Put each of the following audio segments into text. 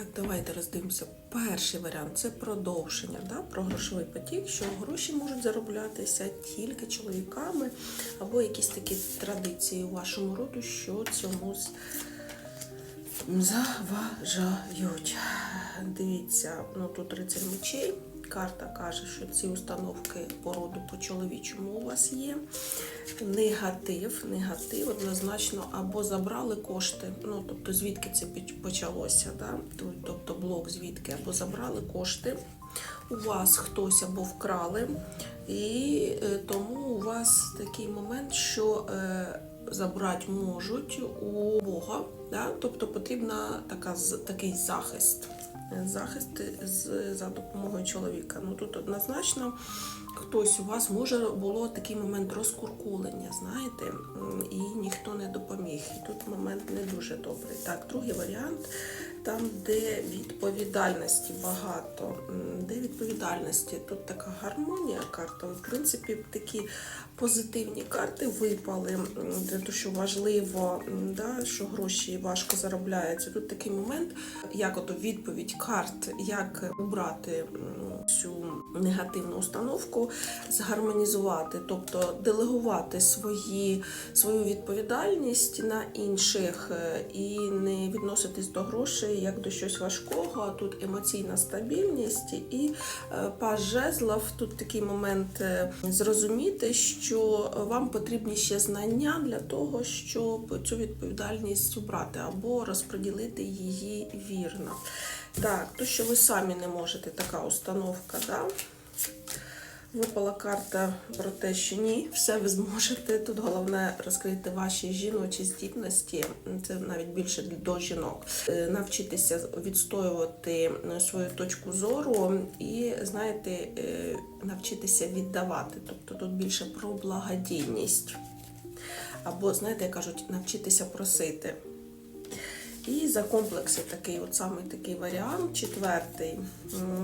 Так, давайте роздивимося. Перший варіант це продовження да, про грошовий потік, що гроші можуть зароблятися тільки чоловіками, або якісь такі традиції у вашому роду, що цьому заважають. Дивіться, ну тут рицарь мечей. Карта каже, що ці установки по роду по чоловічому у вас є. Негатив, негатив однозначно або забрали кошти, ну тобто звідки це почалося, да? тобто блок звідки, або забрали кошти. У вас хтось або вкрали, і е, тому у вас такий момент, що е, забрати можуть у Бога, да? тобто потрібна така, такий захист. Захист з, за допомогою чоловіка. Ну тут однозначно хтось у вас може було такий момент розкуркулення, знаєте, і ніхто не допоміг. І тут момент не дуже добрий. Так, другий варіант, там, де відповідальності багато. Де відповідальності? Тут така гармонія карта. В принципі, такі позитивні карти випали, для того, що важливо, да, що гроші важко заробляються. Тут такий момент, як ото відповідь карт, як убрати цю негативну установку, згармонізувати, тобто делегувати свої, свою відповідальність на інших е, і не відноситись до грошей як до щось важкого. Тут емоційна стабільність і е, паж жезлов. Тут такий момент е, зрозуміти, що вам потрібні ще знання для того, щоб цю відповідальність обрати або розподілити її вірно. Так, то, що ви самі не можете, така установка, да? Випала карта про те, що ні, все ви зможете. Тут головне розкрити ваші жіночі здібності, це навіть більше до жінок. Е, Навчитися відстоювати свою точку зору і, знаєте, е, навчитися віддавати. Тобто тут більше про благодійність. Або, знаєте, кажуть, навчитися просити. І за комплекси такий, от саме такий варіант, четвертий.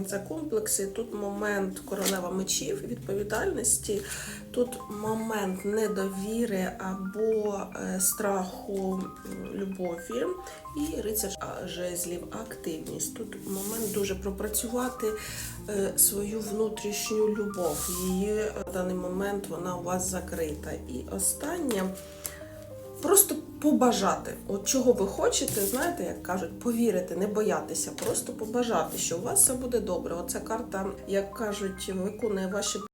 За комплекси тут момент королева мечів, відповідальності, тут момент недовіри або е, страху любові, і рицар жезлів, активність. Тут момент дуже пропрацювати е, свою внутрішню любов. Її е, в даний момент вона у вас закрита. І останнє. Просто побажати, от чого ви хочете, знаєте, як кажуть, повірити, не боятися, просто побажати, що у вас все буде добре. Оця карта, як кажуть, виконує ваші